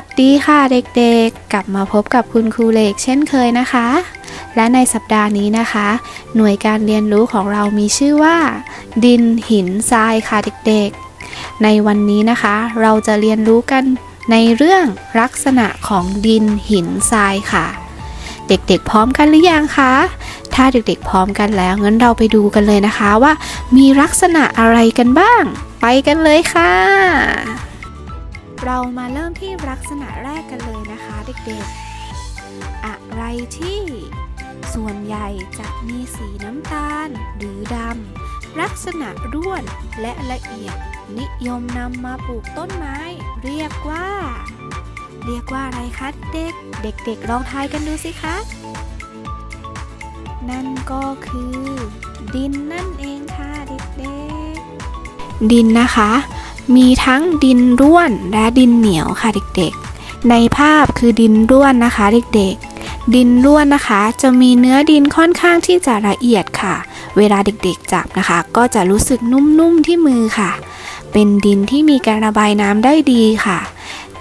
วัสดีค่ะเด็กๆ กลับมาพบกับคุณครูเล็กเช่นเคยนะคะ และในสัปดาห์นี้นะคะ หน่วยการเรียนรู้ของเรามีชื่อว่า ดินหินทรายค่ะเด็กๆ ในวันนี้นะคะ เราจะเรียนรู้กันในเรื่องลักษณะของดินหินทรายค่ะ เด็กๆ พร้อมกันหรือยังคะ ถ้าเด็กๆ พร้อมกันแล้วงั้นเราไปดูกันเลยนะคะว่า มีลักษณะอะไรกันบ้าง ไปกันเลยค่ะ เรามาเริ่มที่ลักษณะแรกกันเลยนะคะเด็กๆ อะไรที่ส่วนใหญ่จะมีสีน้ำตาล หรือดำลักษณะร่วนและละเอียด นิยมนำมาปลูกต้นไม้ เรียกว่า เรียกว่าอะไรคะเด็ก เด็กๆลองทายกันดูสิคะ นั่นก็คือ ดินนั่นเองค่ะเด็กๆ ดินนะคะ มีทั้งดินร่วนและดินเหนียวค่ะเด็กๆ ในภาพคือดินร่วนนะคะเด็กๆ ดินร่วนนะคะ จะมีเนื้อดินค่อนข้างที่จะละเอียดค่ะ เวลาเด็กๆจับนะคะ ก็จะรู้สึกนุ่มๆที่มือค่ะ เป็นดินที่มีการระบายน้ำได้ดีค่ะ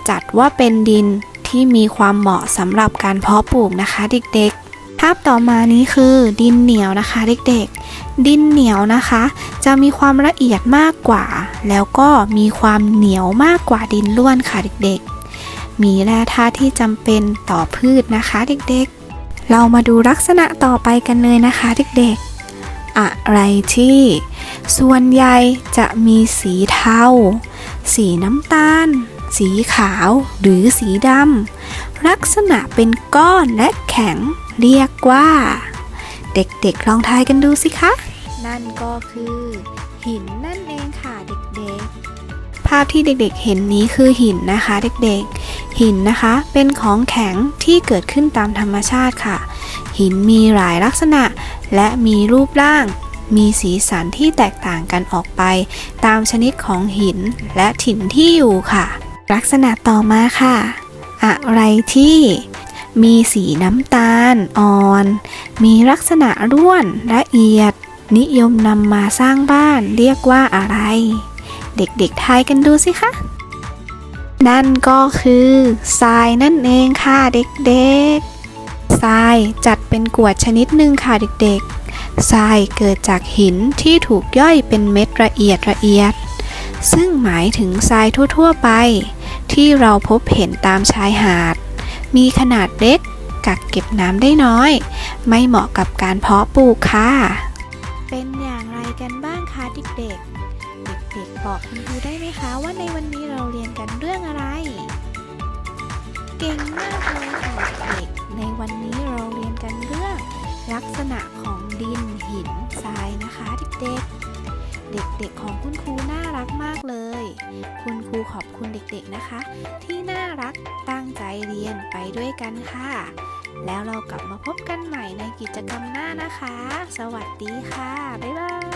จัดว่าเป็นดินที่มีความเหมาะสำหรับการเพาะปลูกนะคะเด็กๆาพต่อมานี้คือดินเหนียวนะคะเด็กๆ ดินเหนียวนะคะ จะมีความละเอียดมากกว่า แล้วก็มีความเหนียวมากกว่าดินร่วนค่ะเด็กๆ มีแร่ธาตุที่จำเป็นต่อพืชนะคะเด็กๆ เรามาดูลักษณะต่อไปกันเลยนะคะเด็กๆ อะไรที่ ส่วนใหญ่จะมีสีเทา สีน้ำตาล สีขาวหรือสีดำลักษณะเป็นก้อนและแข็ง เรียกว่า เด็กๆลองทายกันดูสิคะ นั่นก็คือ หินนั่นเองค่ะเด็กๆ ภาพที่เด็กๆเห็นนี้คือหินนะคะ เด็กๆ หินนะคะเป็นของแข็งที่เกิดขึ้นตามธรรมชาติค่ะ หินมีหลายลักษณะ และมีรูปร่างมีสีสันที่แตกต่างกันออกไป ตามชนิดของหินและถิ่นที่อยู่ค่ะ ลักษณะต่อมาค่ะ อะไรที่ มีสีน้ำตา ลอ่อน มีลักษณะร่วนละเอียด นิยมนำมาสร้างบ้านเรียกว่าอะไร เด็กๆทายกันดูสิคะ นั่นก็คือทรายนั่นเองค่ะเด็กๆทรายจัดเป็นกวดชนิดหนึ่งค่ะเด็กๆทรายเกิดจากหินที่ถูกย่อยเป็นเม็ดละเอียดละเอียด ซึ่งหมายถึงทรายทั่วๆไป ที่เราพบเห็นตามชายหาด มีขนาดเล็ก กักเก็บน้ำได้น้อย ไม่เหมาะกับการเพาะปลูกค่ะ เป็นอย่างไรกันบ้างคะเด็กๆ เด็กๆบอกคุณครูได้ไหมคะว่าในวันนี้เราเรียนกันเรื่องอะไร เก่งมากเลยค่ะเด็กในวันนี้เราเรียนกันเรื่อง ลักษณะของดินหินทรายนะคะเด็กๆ เด็กๆของคุณครูน่ารักมากเลย คุณครูขอบคุณเด็กๆนะคะ ที่น่ารักตั้งใจเรียนไปด้วยกันค่ะ แล้วเรากลับมาพบกันใหม่ในกิจกรรมหน้านะคะ สวัสดีค่ะ บ๊ายบาย